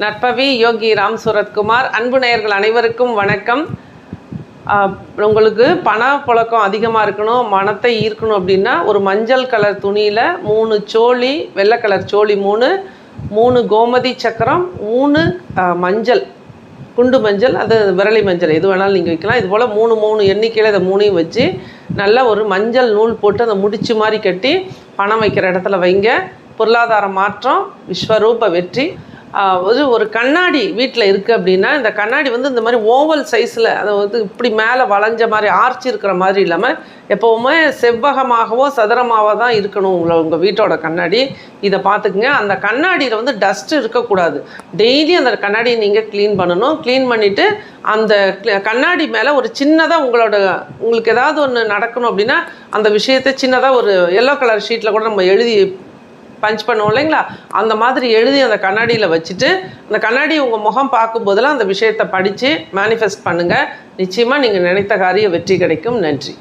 நட்பவி யோகி ராம் சூரத்குமார். அன்பு நேயர்கள் அனைவருக்கும் வணக்கம். உங்களுக்கு பண புழக்கம் அதிகமாக இருக்கணும் மனத்தை ஈர்க்கணும் அப்படின்னா ஒரு மஞ்சள் கலர் துணியில் மூணு சோழி வெள்ளை கலர் சோழி மூணு மூணு கோமதி சக்கரம் மூணு மஞ்சள். குண்டு மஞ்சள் அது விரலி மஞ்சள் எது வேணாலும் நீங்கள் வைக்கலாம். இது போல் மூணு மூணு எண்ணிக்கையில் இதை மூணையும் வச்சு நல்லா ஒரு மஞ்சள் நூல் போட்டு அதை முடிச்சு மாதிரி கட்டி பணம் வைக்கிற இடத்துல வைங்க. பொருளாதார மாற்றம் விஸ்வரூப வெற்றி. ஒரு ஒரு கண்ணாடி வீட்டில் இருக்குது அப்படின்னா இந்த கண்ணாடி வந்து இந்த மாதிரி ஓவல் சைஸில் அதை வந்து இப்படி மேலே வளைஞ்ச மாதிரி ஆர்ச்சி இருக்கிற மாதிரி இல்லாமல் எப்போவுமே செவ்வகமாகவோ சதுரமாகவோ தான் இருக்கணும் உங்களை உங்கள் வீட்டோட கண்ணாடி. இதை பார்த்துக்குங்க அந்த கண்ணாடியில் வந்து டஸ்ட் இருக்கக்கூடாது. டெய்லி அந்த கண்ணாடியை நீங்கள் க்ளீன் பண்ணணும். க்ளீன் பண்ணிவிட்டு அந்த கண்ணாடி மேலே ஒரு சின்னதாக உங்களோட உங்களுக்கு ஏதாவது ஒன்று நடக்கணும் அப்படின்னா அந்த விஷயத்தை சின்னதாக ஒரு எல்லோ கலர் ஷீட்டில் கூட நம்ம எழுதி பஞ்ச் பண்ணுவோம் இல்லைங்களா? அந்த மாதிரி எழுதி அந்த கண்ணாடியில் வச்சுட்டு அந்த கண்ணாடி உங்கள் முகம் பார்க்கும்போதெல்லாம் அந்த விஷயத்தை படித்து மேனிஃபெஸ்ட் பண்ணுங்கள் நிச்சயமாக நீங்கள் நினைத்த காரிய வெற்றி கிடைக்கும். நன்றி.